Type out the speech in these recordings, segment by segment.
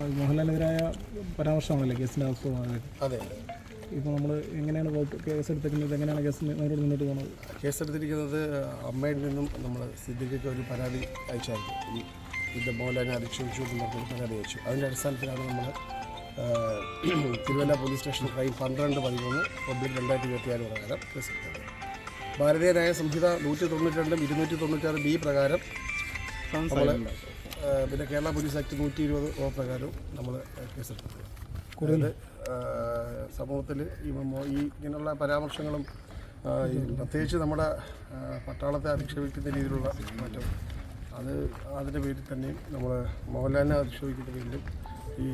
മോഹൻലാലിനെതിരായ പരാമർശമാണല്ലേ കേസിന്റെ ആസ്പദമായത് അതെ. ഇപ്പോൾ നമ്മൾ എങ്ങനെയാണ് കേസ് എടുത്തിരിക്കുന്നത് എങ്ങനെയാണ് കേസ് നേരിട്ട് മുന്നോട്ട് പോകുന്നത്? കേസെടുത്തിരിക്കുന്നത് അമ്മയിൽ നിന്നും നമ്മൾ സിദ്ദിഖിക്ക് ഒരു പരാതി അയച്ചായിരുന്നു. ഈ ഇത് മോഹൻലാലിനെ അധിക്ഷേപിച്ചു എന്ന് പറഞ്ഞൊരു പരാതി അയച്ചു. അതിന്റെ അടിസ്ഥാനത്തിലാണ് നമ്മൾ തിരുവല്ല പോലീസ് സ്റ്റേഷൻ ക്രൈം പന്ത്രണ്ട് പതിമൂന്ന് പബ്ലിക് രണ്ടായിരത്തി ഇരുപത്തിയാറ് പ്രകാരം കേസെടുത്തത് ഭാരതീയനായ സംഹിത നൂറ്റി തൊണ്ണൂറ്റി രണ്ടും ഇരുന്നൂറ്റി തൊണ്ണൂറ്റാറ് ബി പ്രകാരം നമ്മൾ പിന്നെ കേരള പോലീസ് ആക്ട് നൂറ്റി ഇരുപത് ഓ പ്രകാരവും നമ്മൾ കേസെടുത്തിട്ടുണ്ട്. കൂടുതൽ സമൂഹത്തിൽ ഈ ഈ ഇങ്ങനെയുള്ള പരാമർശങ്ങളും പ്രത്യേകിച്ച് നമ്മുടെ പട്ടാളത്തെ അധിക്ഷേപിക്കുന്ന രീതിയിലുള്ള മാറ്റം അത് അതിന്റെ പേരിൽ തന്നെയും നമ്മൾ മോഹൻലാലിനെ അധിക്ഷേപിക്കുന്ന പേരിലും ഈ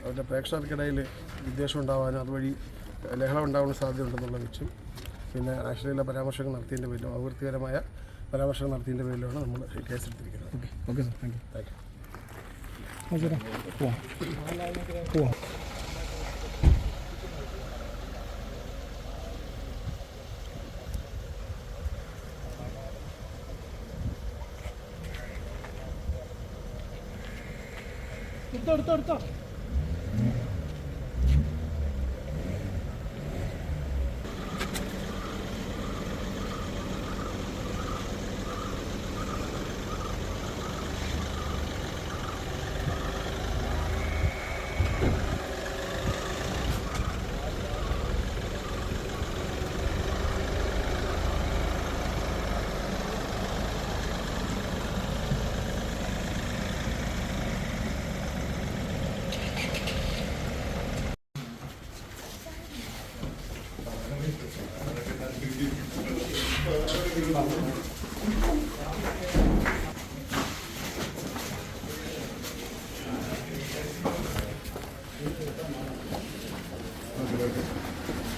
അവരുടെ പ്രേക്ഷകർക്കിടയിൽ വിദ്വേഷം ഉണ്ടാവാനും അതുവഴി ലഹളം ഉണ്ടാവാൻ സാധ്യതയുണ്ടെന്നുള്ള വെച്ചും പിന്നെ അശ്ലീല പരാമർശങ്ങൾ നടത്തിയതിന്റെ പേരിലും അപകീർത്തികരമായ പരാമർശങ്ങൾ നടത്തിയതിന്റെ പേരിലാണ് നമ്മൾ കേസ് എടുത്തിരിക്കുന്നത്. Okay okay sir thank thank you you ചേട്ടാ പോവാം പോവാം എടുത്തോ എടുത്തോ.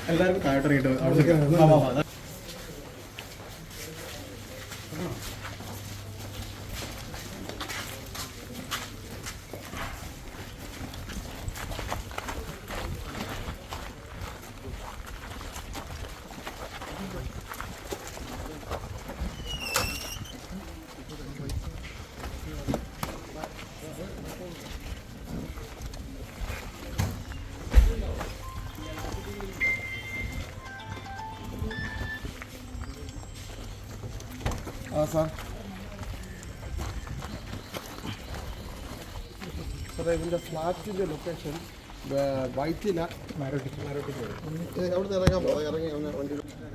എല്ലാവർക്കും താഴോട്ട് ഇറങ്ങിയിട്ട് അവിടെ ആ സാർ. സാറേ ഇതിന്റെ ഫ്ലാറ്റിന്റെ ലൊക്കേഷൻ വൈറ്റില മാരോട്ടി അവിടുന്ന് ഇറങ്ങാൻ പോകാം ഇറങ്ങി ഒന്ന് വണ്ടി കിഴക്കേ